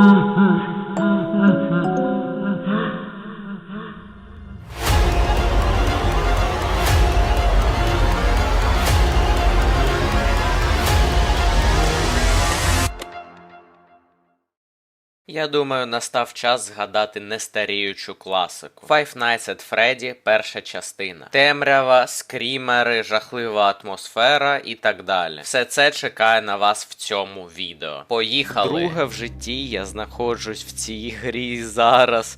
ha ha. Я думаю, настав час згадати нестаріючу класику. Five Nights at Freddy, перша частина. Темрява, скрімери, жахлива атмосфера і так далі. Все це чекає на вас в цьому відео. Поїхали! Друге в житті я знаходжусь в цій грі зараз.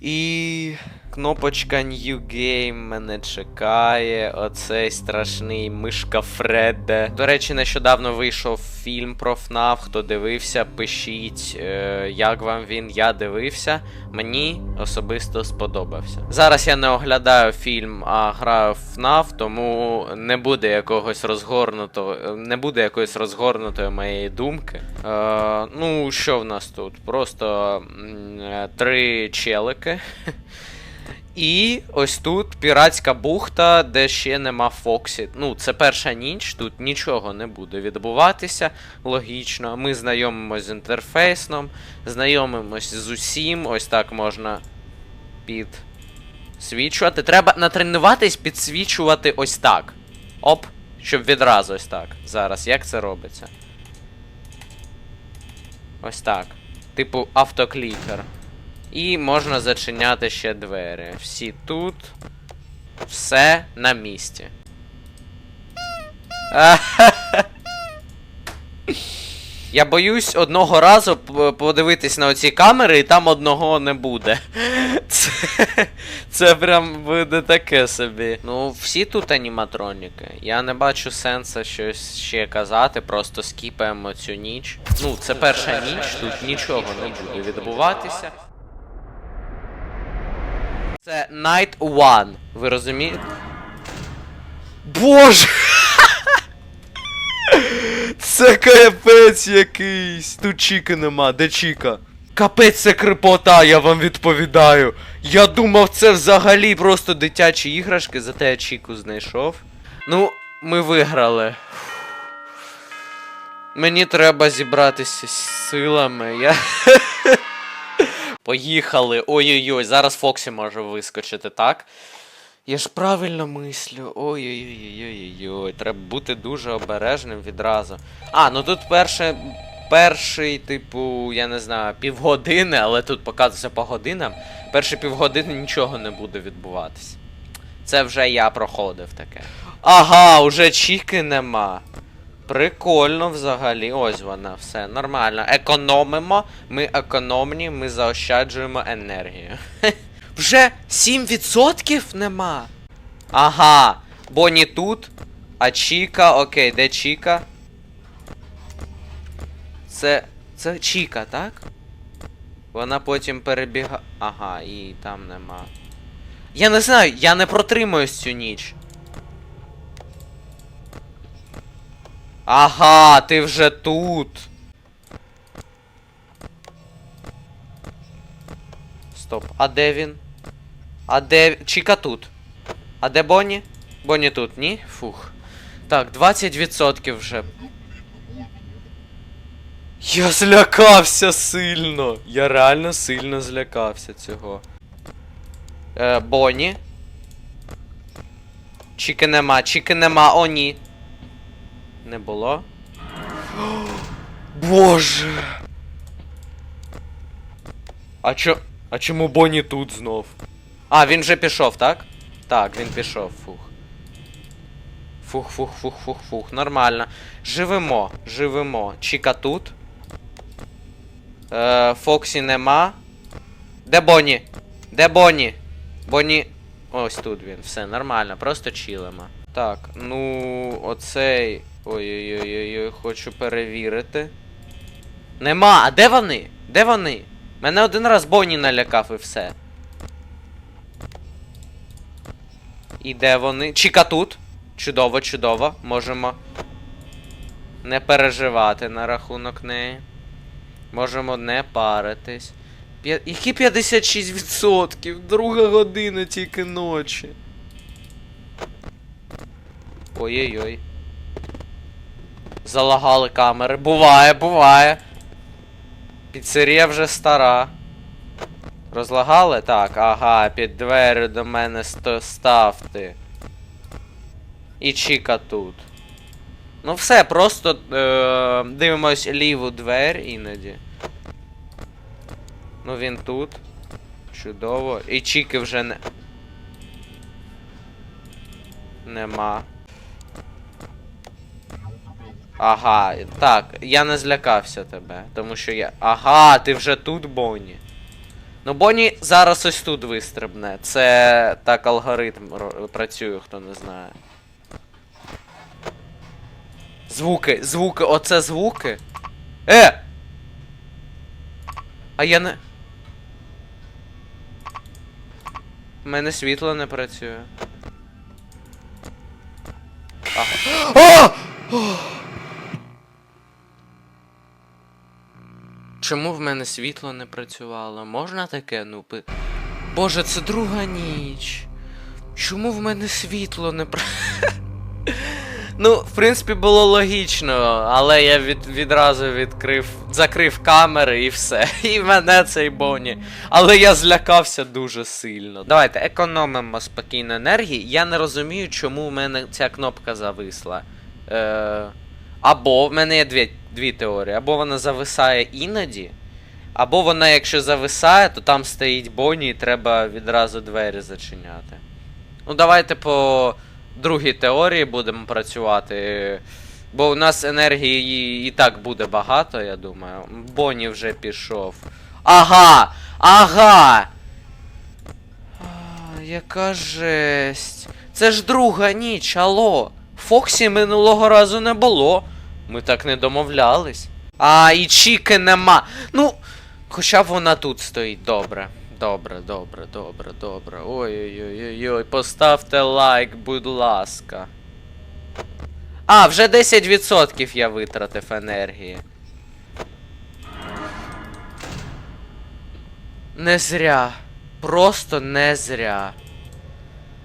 І кнопочка New Game мене чекає. Оцей страшний мишка Фредде. До речі, нещодавно вийшов фільм про ФНАФ. Хто дивився, пишіть, е, як вам він. Я дивився. Мені особисто сподобався. Зараз я не оглядаю фільм, а граю в ФНАФ, тому не буде якогось розгорнутого, не буде якоїсь розгорнутої моєї думки. Е, ну, що в нас тут? Просто е, три челики. І ось тут піратська бухта, де ще нема Фоксі. Ну, це перша ніч, тут нічого не буде відбуватися логічно. Ми знайомимось з інтерфейсом, знайомимось з усім. Ось так можна підсвічувати. Треба натренуватись підсвічувати ось так. Оп, щоб відразу ось так. Зараз, як це робиться? Ось так. Типу автоклікер. І можна зачиняти ще двері. Всі тут. Все на місці. Я боюсь одного разу подивитись на оці камери, і там одного не буде. Це, це прям буде таке собі. Ну, всі тут аніматроніки. Я не бачу сенсу щось ще казати, просто скіпаємо цю ніч. Ну, це перша ніч, тут нічого не буде відбуватися. Це Night One. Ви розумієте? Боже! Це капець якийсь. Тут Чіки нема, де Чіка? Капець це крипота, я вам відповідаю. Я думав, це взагалі просто дитячі іграшки, зате я Чіку знайшов. Ну, ми виграли. Мені треба зібратися з силами. Я. Поїхали. Ой-ой-ой, зараз Фоксі може вискочити, так? Я ж правильно мислю. Ой-ой-ой-ой-ой-ой. Треба бути дуже обережним відразу. А, ну тут перше. Перший, типу, я не знаю, півгодини, але тут показується по годинам. Перші півгодини нічого не буде відбуватись. Це вже я проходив таке. Ага, уже чіки нема. Прикольно взагалі. Ось вона, все нормально. Економимо, ми економні, ми заощаджуємо енергію. Вже 7% нема. Ага. Бонні тут. А Чіка, окей, де Чіка? Це. Це Чіка, так? Вона потім перебіга. Ага, і там нема. Я не знаю, я не протримуюсь цю ніч. Ага, ти вже тут. Стоп. А де він? А де. Чіка тут. А де Бонні? Бонні тут, ні? Фух. Так, 20% вже. Я злякався сильно. Я реально сильно злякався цього. Е, Бонні. Чіки нема, чіки нема, о ні. Не було. Боже. А чо. А чому Бонні тут знов? А, він вже пішов, так? Так, він пішов, фух. Фух, фух, фух, фух, фух. Нормально. Живемо, живемо. Чіка тут. Е, Фоксі нема. Де Бонні? Де Бонні? Бонні. Ось тут він. Все, нормально, просто чилимо. Так, ну, оцей. Ой-ой-ой, хочу перевірити. Нема, а де вони? Де вони? Мене один раз Бонні налякав і все. І де вони? Чіка тут. Чудово, чудово. Можемо не переживати на рахунок неї. Можемо не паритись. Які 56%? Друга година тільки ночі. Ой-ой-ой. Залагали камери. Буває, буває. Піцерія вже стара. Розлагали? Так, ага, під двері до мене ставте. І Чіка тут. Ну все, просто е- дивимось ліву двер іноді. Ну він тут. Чудово. І Чіки вже не. Нема. Ага, так, я не злякався тебе, тому що я. Ага, ти вже тут, Бонні. Ну, Бонні зараз ось тут вистрибне. Це так алгоритм працює, хто не знає. Звуки, звуки, оце звуки. Е! А я не. У мене світло не працює. Ага. О! Чому в мене світло не працювало? Можна таке? Ну, пи... Боже, це друга ніч. Чому в мене світло не пра... Ну, в принципі, було логічно, але я від, відразу відкрив, закрив камери і все. І мене цей Бонні. Але я злякався дуже сильно. Давайте економимо спокійно енергії. Я не розумію, чому в мене ця кнопка зависла. Е, або в мене є дві, дві теорії. Або вона зависає іноді, або вона, якщо зависає, то там стоїть Бонні і треба відразу двері зачиняти. Ну, давайте по другій теорії будемо працювати. Бо у нас енергії і, так буде багато, я думаю. Бонні вже пішов. Ага! Ага! Яка жесть. Це ж друга ніч, алло. Фоксі минулого разу не було. Ми так не домовлялись. А, і Чіки нема. Ну, хоча вона тут стоїть, добре. Добре, добре, добре, добре. Ой-ой-ой-ой, поставте лайк, будь ласка. А, вже 10% я витратив енергії. Не зря. Просто не зря.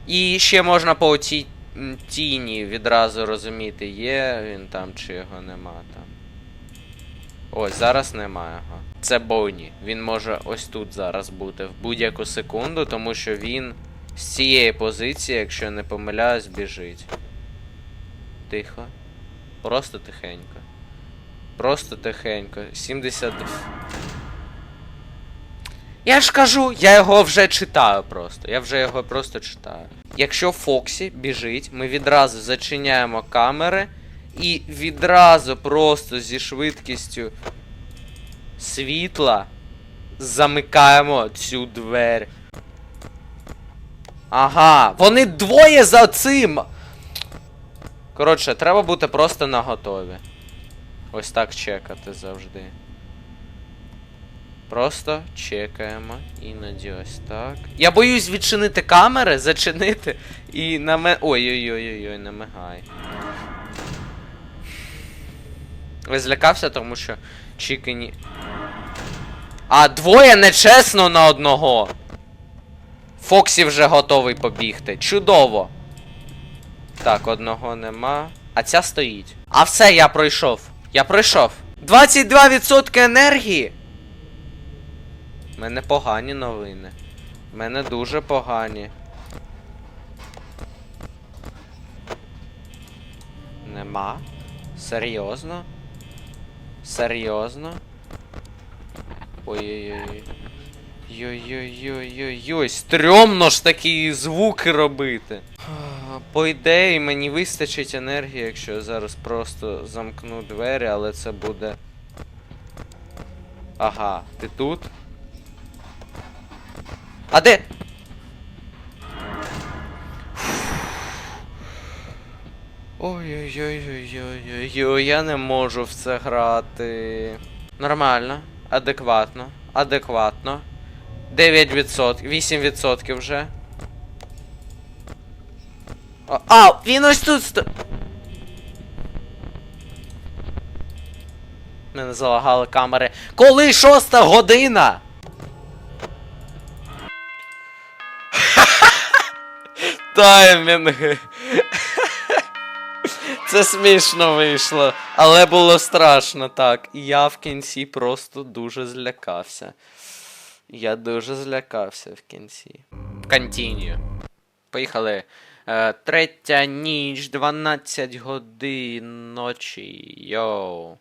І ще можна по оцій тіні відразу розуміти, є він там чи його нема там. Ось, зараз немає його. Це Бонні. Він може ось тут зараз бути в будь-яку секунду, тому що він з цієї позиції, якщо не помиляюсь, біжить. Тихо. Просто тихенько. Просто тихенько. 70. Я ж кажу, я його вже читаю просто. Я вже його просто читаю. Якщо Фоксі біжить, ми відразу зачиняємо камери і відразу просто зі швидкістю світла замикаємо цю двері. Ага, вони двоє за цим. Коротше, треба бути просто наготові. Ось так чекати завжди. Просто чекаємо. Іноді ось так. Я боюсь відчинити камери, зачинити і на ме. Ой-ой-ой-ой, не мигай. Ви злякався, тому що Чікені. А двоє нечесно на одного. Фоксі вже готовий побігти. Чудово. Так, одного нема. А ця стоїть. А все, я пройшов. Я пройшов. 22% енергії. У мене погані новини. У мене дуже погані. Нема. Серйозно? Серйозно? Ой-ой-ой. Йой-йой-йой-йой-йой, стрьомно ж такі звуки робити. По ідеї мені вистачить енергії, якщо я зараз просто замкну двері, але це буде. Ага, ти тут? А де? Ой-ой-ой-ой-ой-ой, я не можу в це грати. Нормально, адекватно, адекватно. 9%, 8% вже. А, а, він ось тут сто... Мене залагали камери. Коли шоста година? Таймінги. Це смішно вийшло, але було страшно так. І я в кінці просто дуже злякався. Я дуже злякався в кінці. Continue. Поїхали. Е, третя ніч, 12 годин ночі. Йоу.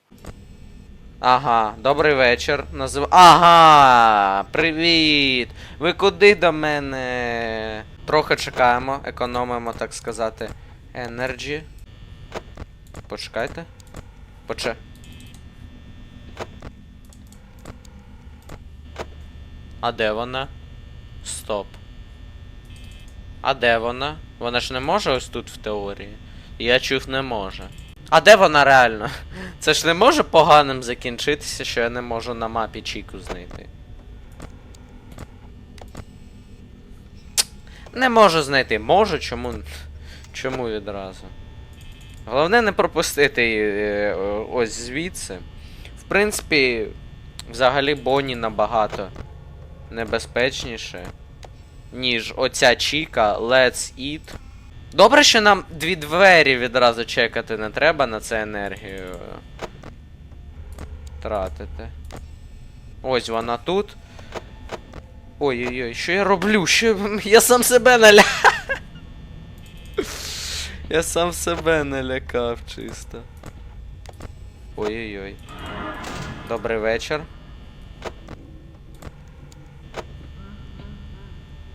Ага, добрий вечір. Назив... Ага! Привіт! Ви куди до мене? Трохи чекаємо, економимо, так сказати, енерджі. Почекайте. Поче. А де вона? Стоп. А де вона? Вона ж не може ось тут в теорії. Я чув, не може. А де вона реально? Це ж не може поганим закінчитися, що я не можу на мапі Чіку знайти. Не можу знайти. Можу, чому. Чому відразу? Головне не пропустити її е, ось звідси. В принципі, взагалі Бонні набагато небезпечніше, ніж оця Чіка Let's Eat. Добре, що нам дві двері відразу чекати не треба на це енергію тратити. Ось вона тут. Ой-ой-ой, що я роблю? Що я- сам себе наля. Я сам себе налякав чисто. Ой-ой-ой. Добрий вечір.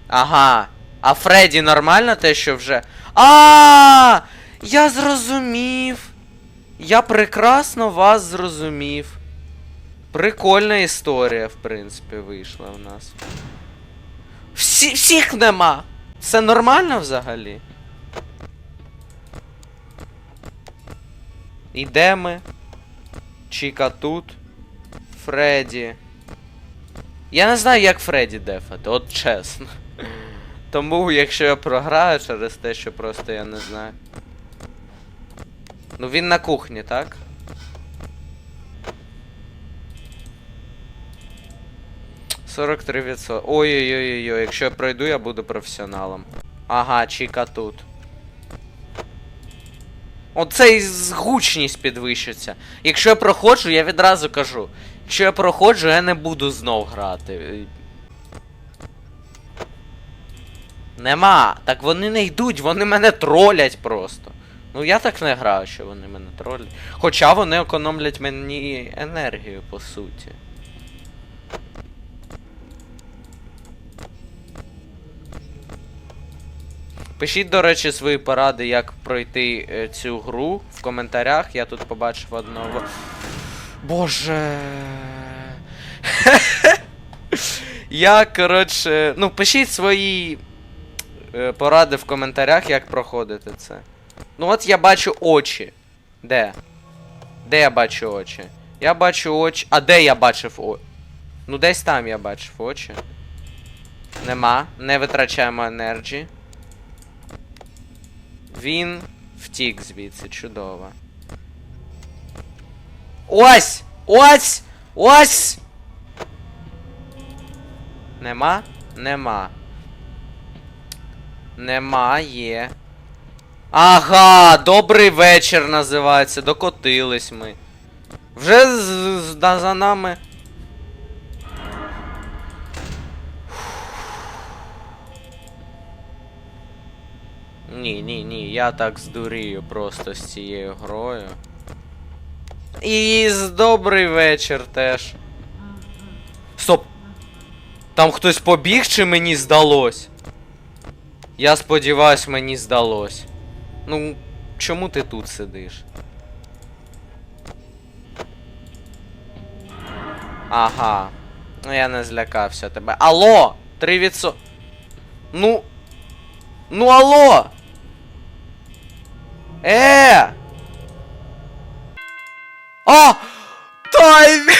Ага. А Фредді нормально те, що вже. А! Я зрозумів. Я прекрасно вас зрозумів. Прикольна історія, в принципі, вийшла в нас. Всі, всіх нема! Все нормально взагалі? І де ми? Чіка тут. Фредді. Я не знаю, як Фредді дефати, от чесно. Тому, якщо я програю через те, що просто я не знаю. Ну він на кухні, так? Сорок три відсотки. Ой-ой-ой-ой, якщо я пройду, я буду професіоналом. Ага, Чіка тут. Оце і гучність підвищиться. Якщо я проходжу, я відразу кажу. Якщо я проходжу, я не буду знов грати. Нема. Так вони не йдуть, вони мене тролять просто. Ну я так не граю, що вони мене тролять. Хоча вони економлять мені енергію, по суті. Пишіть, до речі, свої поради, як пройти е, цю гру в коментарях. Я тут побачив одного. Боже. Я, коротше. Ну, пишіть свої е, поради в коментарях, як проходити це. Ну от я бачу очі. Де? Де я бачу очі? Я бачу очі. А де я бачив очі? Ну десь там я бачив очі. Нема. Не витрачаємо енерджі. Він втік звідси, чудово. Ось! Ось! Ось! Нема? Нема. Немає. Ага, добрий вечір називається. Докотились ми. Вже за нами. Ні, ні, ні, я так здурію просто з цією грою. І з добрий вечір теж. Стоп! Там хтось побіг чи мені здалось? Я сподіваюсь, мені здалось. Ну, чому ти тут сидиш? Ага. Ну я не злякався тебе. Алло! 3%. Ну. Ну алло! Е! А! Таймінг!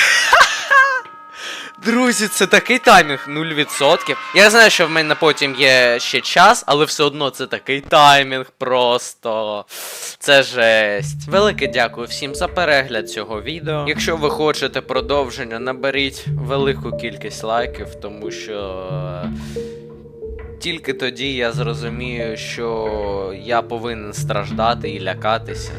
Друзі, це такий таймінг 0%. Я знаю, що в мене потім є ще час, але все одно це такий таймінг просто. Це жесть. Велике дякую всім за перегляд цього відео. Якщо ви хочете продовження, наберіть велику кількість лайків, тому що. Тільки тоді я зрозумію, що я повинен страждати і лякатися.